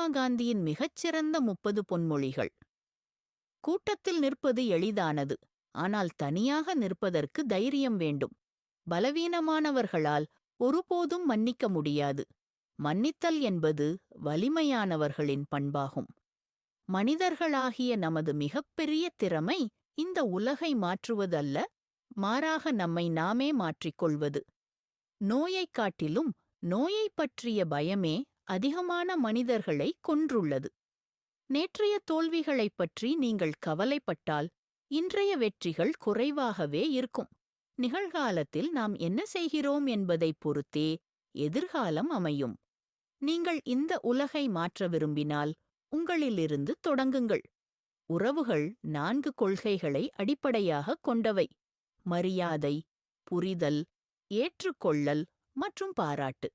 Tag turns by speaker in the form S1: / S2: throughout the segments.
S1: மகாத்மா காந்தியின் மிகச்சிறந்த முப்பது பொன்மொழிகள். கூட்டத்தில் நிற்பது எளிதானது ஆனால் தனியாக நிற்பதற்கு தைரியம் வேண்டும். பலவீனமானவர்களால் ஒருபோதும் மன்னிக்க முடியாது. மன்னித்தல் என்பது வலிமையானவர்களின் பண்பாகும். மனிதர்களாகிய நமது மிகப்பெரிய திறமை இந்த உலகை மாற்றுவதல்ல மாறாக நம்மை நாமே மாற்றிக்கொள்வது. நோயைக் காட்டிலும் நோயைப் பற்றிய பயமே அதிகமான மனிதர்களை கொன்றுள்ளது. நேற்றைய தோல்விகளைப் பற்றி நீங்கள் கவலைப்பட்டால் இன்றைய வெற்றிகள் குறைவாகவே இருக்கும். நிகழ்காலத்தில் நாம் என்ன செய்கிறோம் என்பதைப் பொறுத்தே எதிர்காலம் அமையும். நீங்கள் இந்த உலகை மாற்ற விரும்பினால் உங்களிலிருந்து தொடங்குங்கள். உறவுகள் நான்கு கொள்கைகளை அடிப்படையாகக் கொண்டவை. மரியாதை புரிதல் ஏற்றுக்கொள்ளல் மற்றும் பாராட்டு.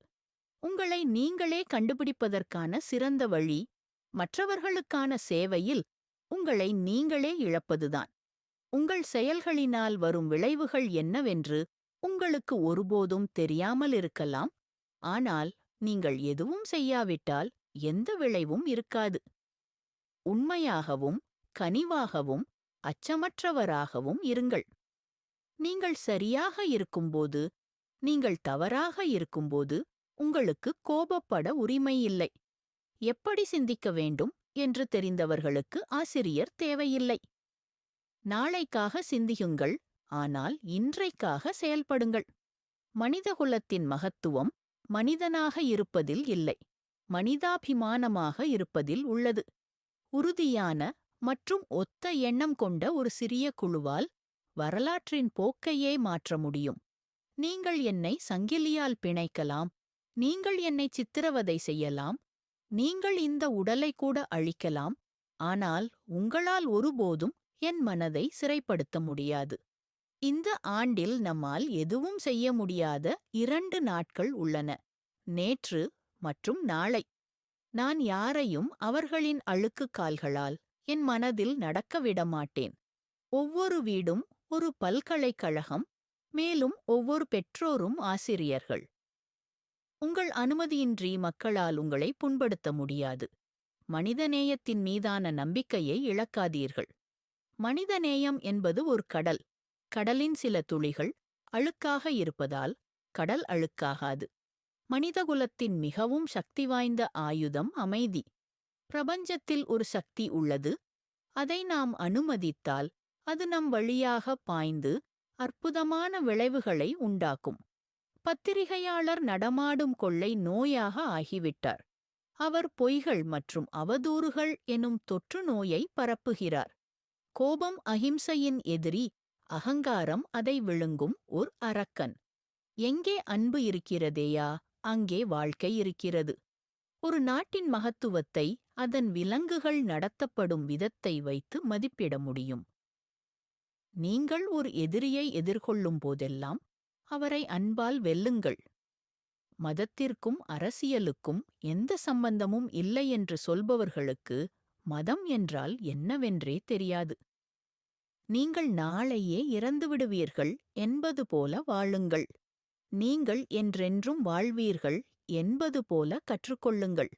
S1: உங்களை நீங்களே கண்டுபிடிப்பதற்கான சிறந்த வழி மற்றவர்களுக்கான சேவையில் உங்களை நீங்களே இழப்பதுதான். உங்கள் செயல்களினால் வரும் விளைவுகள் என்னவென்று உங்களுக்கு ஒருபோதும் தெரியாமல் இருக்கலாம். ஆனால் நீங்கள் எதுவும் செய்யாவிட்டால் எந்த விளைவும் இருக்காது. உண்மையாகவும் கனிவாகவும் அச்சமற்றவராகவும் இருங்கள். நீங்கள் சரியாக இருக்கும்போது நீங்கள் தவறாக இருக்கும்போது உங்களுக்கு கோபப்பட உரிமையில்லை. எப்படி சிந்திக்க வேண்டும் என்று தெரிந்தவர்களுக்கு ஆசிரியர் தேவையில்லை. நாளைக்காக சிந்தியுங்கள் ஆனால் இன்றைக்காக செயல்படுங்கள். மனிதகுலத்தின் மகத்துவம் மனிதனாக இருப்பதில் இல்லை மனிதாபிமானமாக இருப்பதில் உள்ளது. உறுதியான மற்றும் ஒத்த எண்ணம் கொண்ட ஒரு சிறிய குழுவால் வரலாற்றின் போக்கையே மாற்ற முடியும். நீங்கள் என்னை சங்கிலியால் பிணைக்கலாம் நீங்கள் என்னை சித்திரவதை செய்யலாம் நீங்கள் இந்த உடலை கூட அழிக்கலாம் ஆனால் உங்களால் ஒருபோதும் என் மனதை சிறைப்படுத்த முடியாது. இந்த ஆண்டில் நம்மால் எதுவும் செய்ய முடியாத இரண்டு நாட்கள் உள்ளன நேற்று மற்றும் நாளை. நான் யாரையும் அவர்களின் அழுக்கு கால்களால் என் மனதில் நடக்க விடமாட்டேன் ஒவ்வொரு வீடும் ஒரு பல்கலைக்கழகம் மேலும் ஒவ்வொரு பெற்றோரும் ஆசிரியர்கள். உங்கள் அனுமதியின்றி மக்களால் உங்களை புண்படுத்த முடியாது. மனிதநேயத்தின் மீதான நம்பிக்கையை இழக்காதீர்கள். மனிதநேயம் என்பது ஒரு கடல். கடலின் சில துளிகள் அழுக்காக இருப்பதால் கடல் அழுக்காகாது. மனிதகுலத்தின் மிகவும் சக்தி வாய்ந்த ஆயுதம் அமைதி. பிரபஞ்சத்தில் ஒரு சக்தி உள்ளது. அதை நாம் அனுமதித்தால் அது நம் வழியாக பாய்ந்து அற்புதமான விளைவுகளை உண்டாக்கும். பத்திரிகையாளர் நடமாடும் கொள்ளை நோயாக ஆகிவிட்டார். அவர் பொய்கள் மற்றும் அவதூறுகள் எனும் தொற்று நோயை பரப்புகிறார். கோபம் அஹிம்சையின் எதிரி அகங்காரம் அதை விழுங்கும் ஓர் அரக்கன். எங்கே அன்பு இருக்கிறதேயா? அங்கே வாழ்க்கை இருக்கிறது. ஒரு நாட்டின் மகத்துவத்தை அதன் விலங்குகள் நடத்தப்படும் விதத்தை வைத்து மதிப்பிட முடியும். நீங்கள் ஒரு எதிரியை எதிர்கொள்ளும் போதெல்லாம் அவரை அன்பால் வெல்லுங்கள். மதத்திற்கும் அரசியலுக்கும் எந்த சம்பந்தமும் இல்லை என்று சொல்பவர்களுக்கு மதம் என்றால் என்னவென்றே தெரியாது. நீங்கள் நாளையே இறந்துவிடுவீர்கள் என்பது போல வாழுங்கள். நீங்கள் என்றென்றும் வாழ்வீர்கள் என்பது போல கற்றுக்கொள்ளுங்கள்.